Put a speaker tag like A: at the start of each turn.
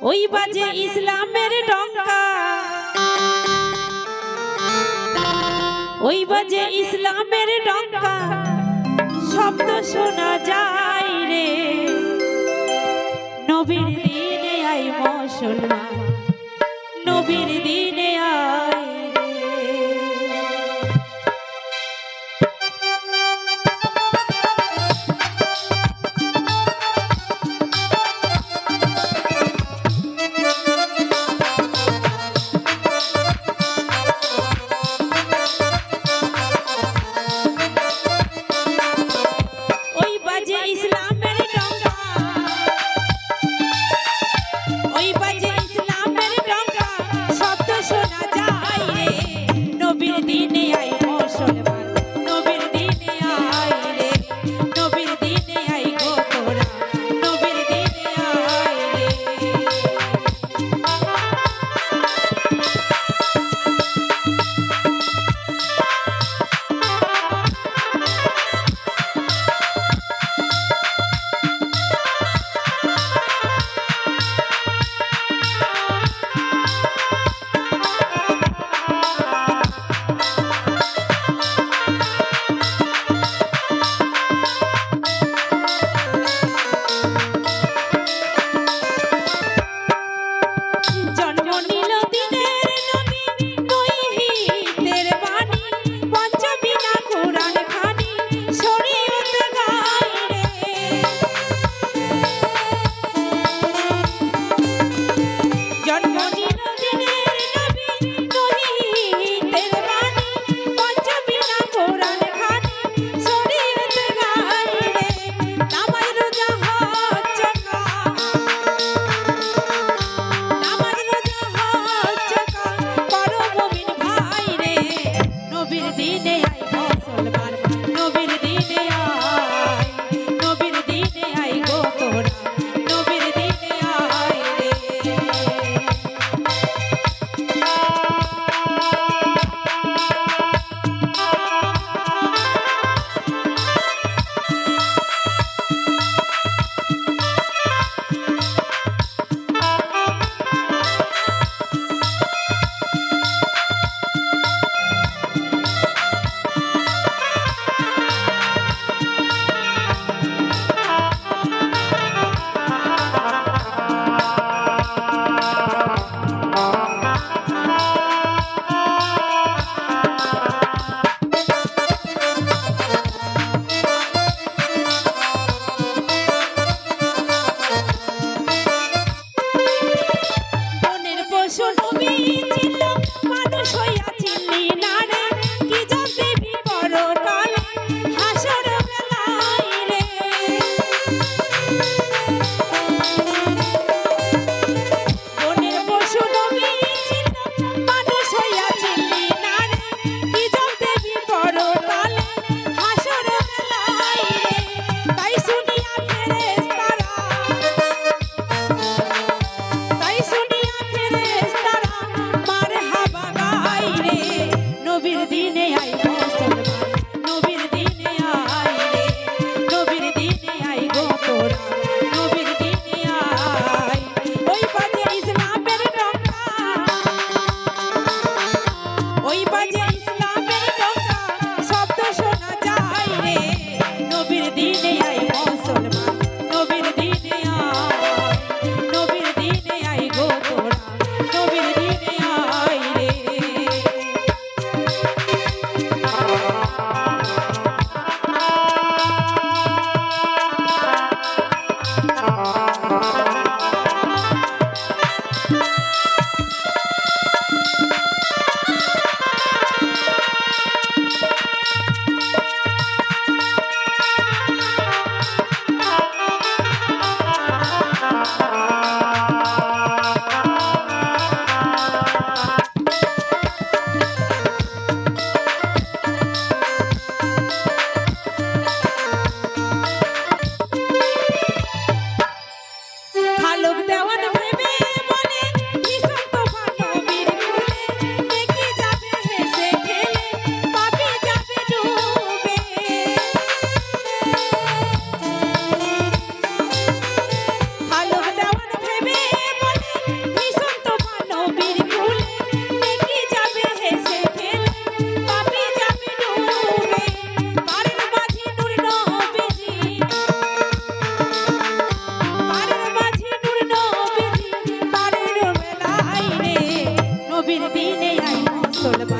A: ওই বাজে ইসলামের ডঙ্কা। ওই বাজে ইসলামের ডঙ্কা। শব্দ শোনা যায় রে। নবীর দিনে আই মুসলমান। শোনো ছবির দিনে আইব। I look there, what a বিনে আই চলব